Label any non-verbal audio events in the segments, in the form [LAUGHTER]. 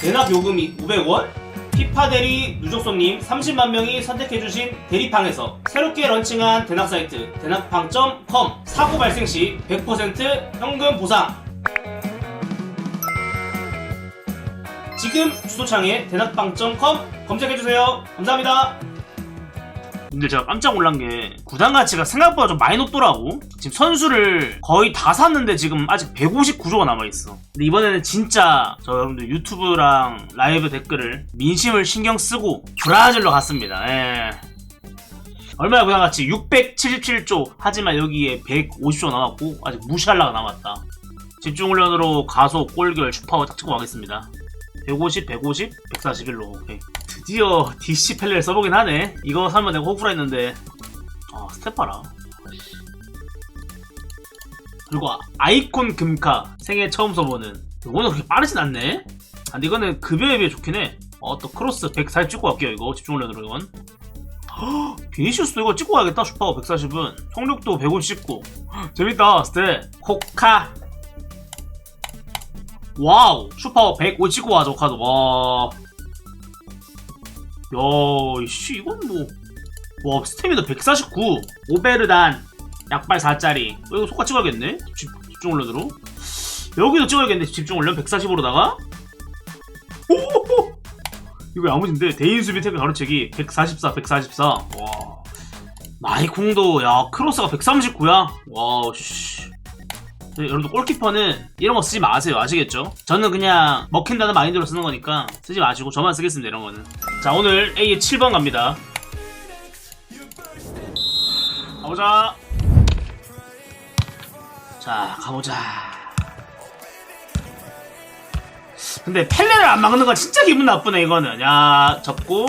대납 요금이 500원? 피파 대리 누적손님 30만 명이 선택해주신 대리팡에서 새롭게 런칭한 대납 사이트 대납팡.com 사고 발생 시 100% 현금 보상. 지금 주소창에 대납팡.com 검색해주세요. 감사합니다 근데 제가 깜짝 놀란 게 구단 가치가 생각보다 좀 많이 높더라고. 지금 선수를 거의 다 샀는데 지금 아직 159조가 남아있어. 근데 이번에는 진짜 저 여러분들 유튜브랑 라이브 댓글을 민심을 신경 쓰고 브라질로 갔습니다. 예. 얼마나 구단 가치? 677조. 하지만 여기에 150조 남았고 아직 무시할라가 남았다. 집중 훈련으로 가속, 골결, 슈퍼워 딱 찍고 가겠습니다. 150, 150, 141로. 오케이. 드디어 DC 펠레를 써보긴 하네. 이거 사면 내가 호구라 했는데. 아, 스텝 봐라. 그리고 아이콘 금카. 생애 처음 써보는. 이거는 그렇게 빠르진 않네? 아, 근데 이거는 급여에 비해 좋긴 해. 어, 또 크로스 140 찍고 갈게요, 이거. 집중훈련으로 이건. [GASPS] 헉, 비니시우스도 이거 찍고 가야겠다, 슈퍼 140은. 속력도 150 찍고. 헉, [GASPS] 재밌다, 스텝. 코카. 와우 슈퍼 105 찍고 와저 카드 와 야, 씨, 이건 뭐. 와, 스태미너 149. 오베르단. 약발 4짜리. 어, 이거 속가 찍어야겠네? 집, 집중 훈련으로. 여기도 찍어야겠네, 집중 훈련 140으로다가. 오! 이거 왜 아무진데? 대인 수비 태클 가로채기 144, 144. 와. 마이콩도, 야, 크로스가 139야? 와, 씨. 네, 여러분들 골키퍼는 이런 거 쓰지 마세요. 아시겠죠? 저는 그냥 먹힌다는 마인드로 쓰는 거니까 쓰지 마시고 저만 쓰겠습니다 이런 거는. 자 오늘 A의 7번 갑니다. 가보자. 자 가보자. 근데 펠레를 안 막는 건 진짜 기분 나쁘네 이거는. 야 접고.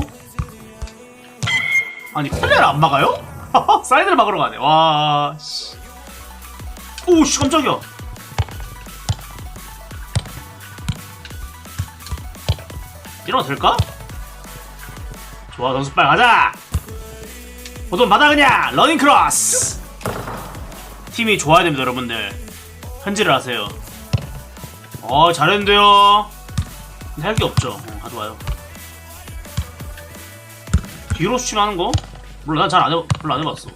아니 펠레를 안 막아요? [LAUGHS] 사이드를 막으러 가네. 와 씨. 오씨 깜짝이야. 이러면 될까? 좋아 선수 빨리 가자. 보돈 받아 그냥. 러닝 크로스. 팀이 좋아야 됩니다 여러분들. 현질을 하세요. 어 잘했는데요. 할게 없죠. 어, 가져와요. 뒤로 수칭하는 거? 몰라 난 잘 안 해봤어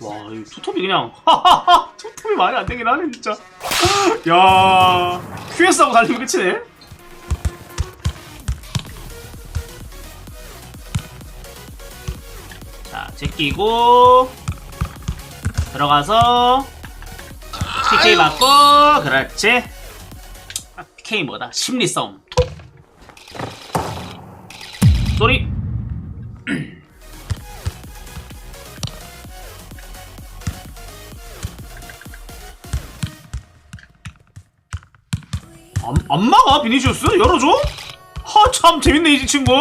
와, 이 투톱이 그냥 하하하 투톱이 말이 안 되긴 하네 진짜. 야, QS하고 달리면 끝이네. 자, 제끼고 들어가서 PK 맞고 그렇지. 아, PK 뭐다? 심리 싸움. 톡. 소리. 안, 막아 비니시우스? 열어줘? 하참 재밌네 이 친구.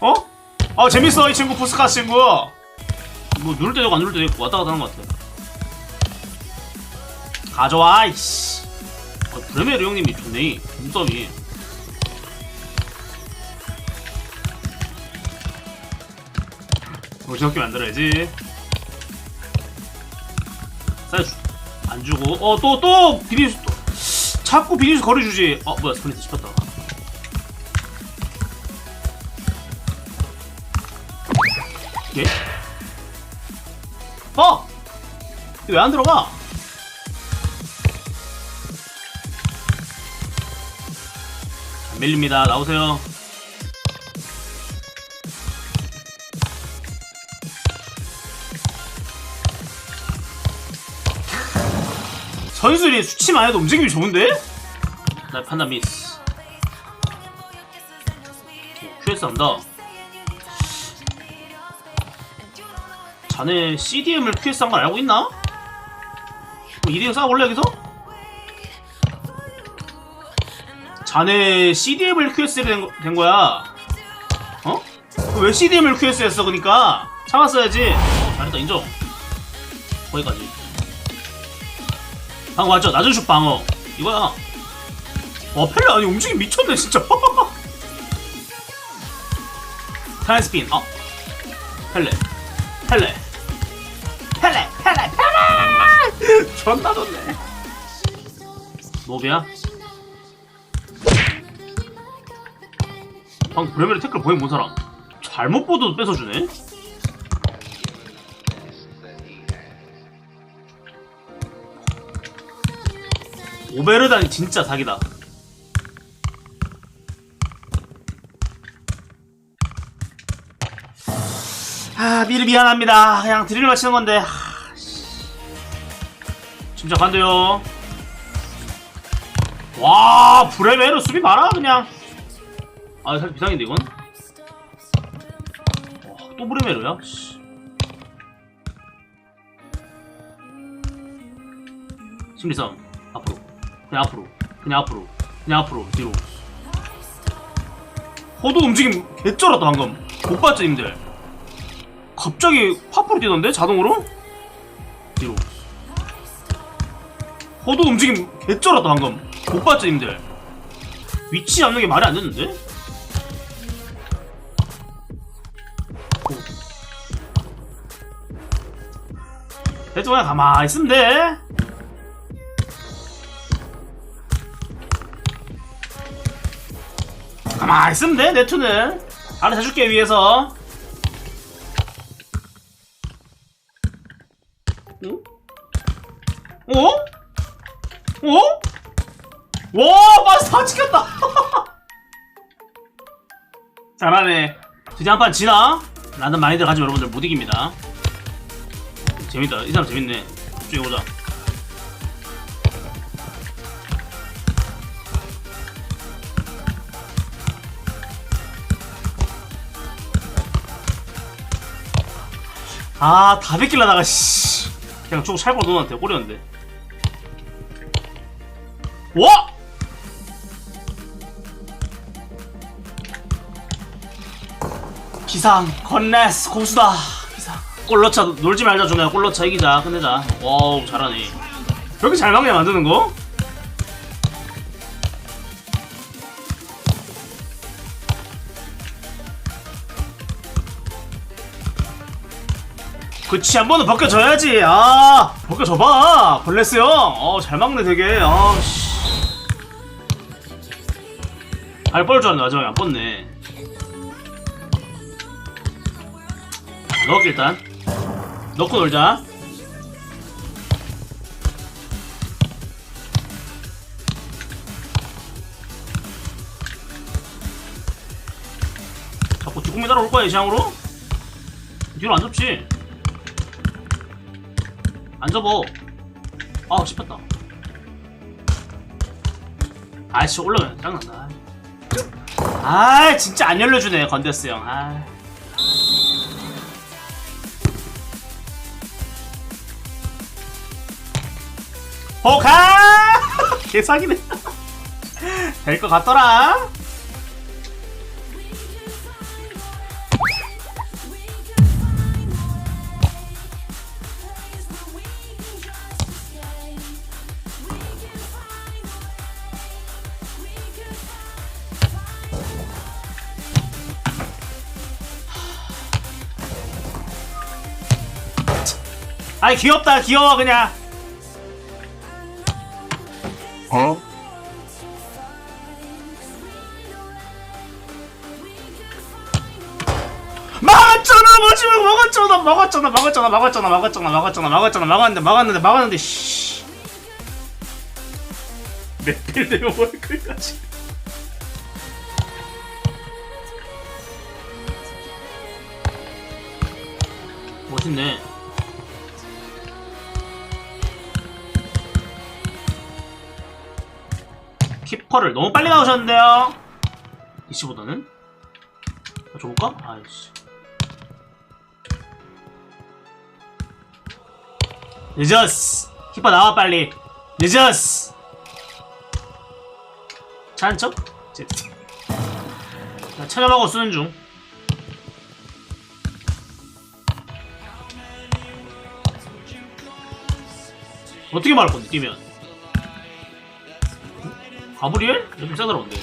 어? 아 재밌어 이 친구 부스카 친구. 뭐 누를 때도 안 누를 때도 있고 왔다 갔다 하는 것 같아. 가져와 이씨. 아, 브레메르 형님이 좋네 몸싸움이. 정신없게 만들어야지. 사이즈 안 주고. 어 또 또! 비니시 또 자꾸 비니스 거리주지. 어 뭐야 스플린트 씹혔다. 예? 어! 왜 안 들어가? 안 밀립니다. 나오세요. 선수들이 수치만 해도 움직임이 좋은데? 나 판단 미스. 오, QS 한다. 자네 CDM을 QS 한걸 알고 있나? 뭐 2대0 싸워볼래 여기서? 자네 CDM을 QS를 된, 거, 된 거야. 어? 왜 CDM을 QS 했어 그니까? 참았어야지. 어, 잘했다 인정. 거기까지. 방어 맞죠? 낮은 슛 방어. 이거야. 와 펠레 아니 움직임 미쳤네 진짜. [LAUGHS] 트랜스핀 어. 펠레 펠레 펠레 펠레 펠레! 존나 좋네. 노비야? 방금 브레멜의 태클 보행 본 사람? 잘못 보도 뺏어주네. 오베르단이 진짜 사기다. 아 미리 미안합니다. 그냥 드릴 맞히는 건데 하, 씨. 침착한데요. 와 브레메르 수비 봐라 그냥. 아 살짝 비상인데 이건? 와, 또 브레메르야? 씨. 심리상 앞으로 그냥 앞으로. 그냥 앞으로. 그냥 앞으로. 뒤로. 호도 움직임 개쩔었다 방금. 못 봤죠 님들. 갑자기 파프로 뛰던데 자동으로? 뒤로. 호도 움직임 개쩔었다 방금. 못 봤죠 님들. 위치 잡는 게 말이 안 됐는데? 대충 그냥 가만히 있으면 돼 가만히 있으면 돼 네트는 알아서 해줄게 위에서 어? 어? 어? 와, 마스 다 지켰다. [LAUGHS] 잘하네. 드디어 한판 지나? 라는 마인드를 가지면 여러분들 못 이깁니다. 재밌다. 이 사람 재밌네. 쭉 보자. 아, 다 뺏길라다가, 씨. 그냥 저거 찰거 너한테 꼬렸는데. 와! 기상, 건네스, 고수다. 기상. 골 넣자, 놀지 말자, 준호야. 골 넣자, 이기자, 끝내자. 와우, 잘하네. 왜 이렇게 잘 막냐, 만드는 거? 그치 한 번은 벗겨줘야지. 아 벗겨줘봐. 벌레스 형어잘 막네 되게. 아씨. 알벌 줄 알았는데 마지막에 안 뻗네. 넣을게 일단. 넣고 놀자. 자꾸 뒷공미 따라올 거야 이 시향으로? 뒤로 안 접지 안 접어. 아, 씹혔다. 아씨, 올라가면 짜증난다. 아, 진짜 안 열려주네, 건데스 형. 아. 호카! [LAUGHS] 개사기네. [LAUGHS] 될 것 같더라. 아이, 귀엽다, 귀여워, 그냥. 어? 막았잖아 뭐지 뭐 막았잖아 막았잖아 막았잖아 막았잖아 막았잖아 막았잖아 막았잖아 막았는데 막았는데 막았는데 씨 내필 되면 뭘 끝까지 멋있네 퍼를 너무 빨리 나오셨는데요 이씨보다는 아, 줘볼까? 아이씨. 늦었어. 키퍼 나와 빨리. 늦었어. 차한 척? 제트. 나 찾아먹어 쓰는 중. 어떻게 말할 건데 뛰면? 가브리엘? 좀 짜다로운데.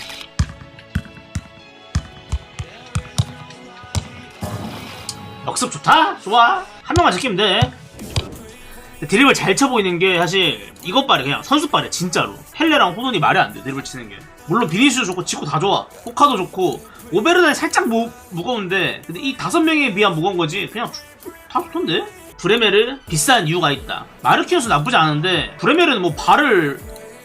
역습 좋다? 좋아. 한 명만 지키면 돼. 드립을 잘 쳐 보이는 게 사실 이것 발에 그냥 선수 발에 진짜로 헬레랑 호돈이 말이 안 돼. 드립을 치는 게. 물론 비니슈도 좋고 지코 다 좋아. 호카도 좋고 오베르나이 살짝 무, 무거운데 근데 이 다섯 명에 비하면 무거운 거지 그냥 주- 다 좋던데? 브레메르 비싼 이유가 있다 마르키노스 나쁘지 않은데 브레메르는 뭐 발을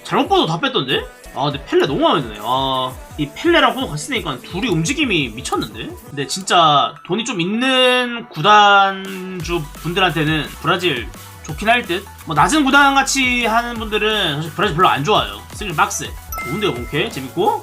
잘못 봐도 다 뺐던데? 아 근데 펠레 너무 마음에 드네 아이 펠레랑 호노 같이 쓰니까 둘이 움직임이 미쳤는데? 근데 진짜 돈이 좀 있는 구단주 분들한테는 브라질 좋긴 할 듯. 뭐 낮은 구단 같이 하는 분들은 사실 브라질 별로 안 좋아요. 쓰기 빡세. 좋은데요, 본캐? 재밌고?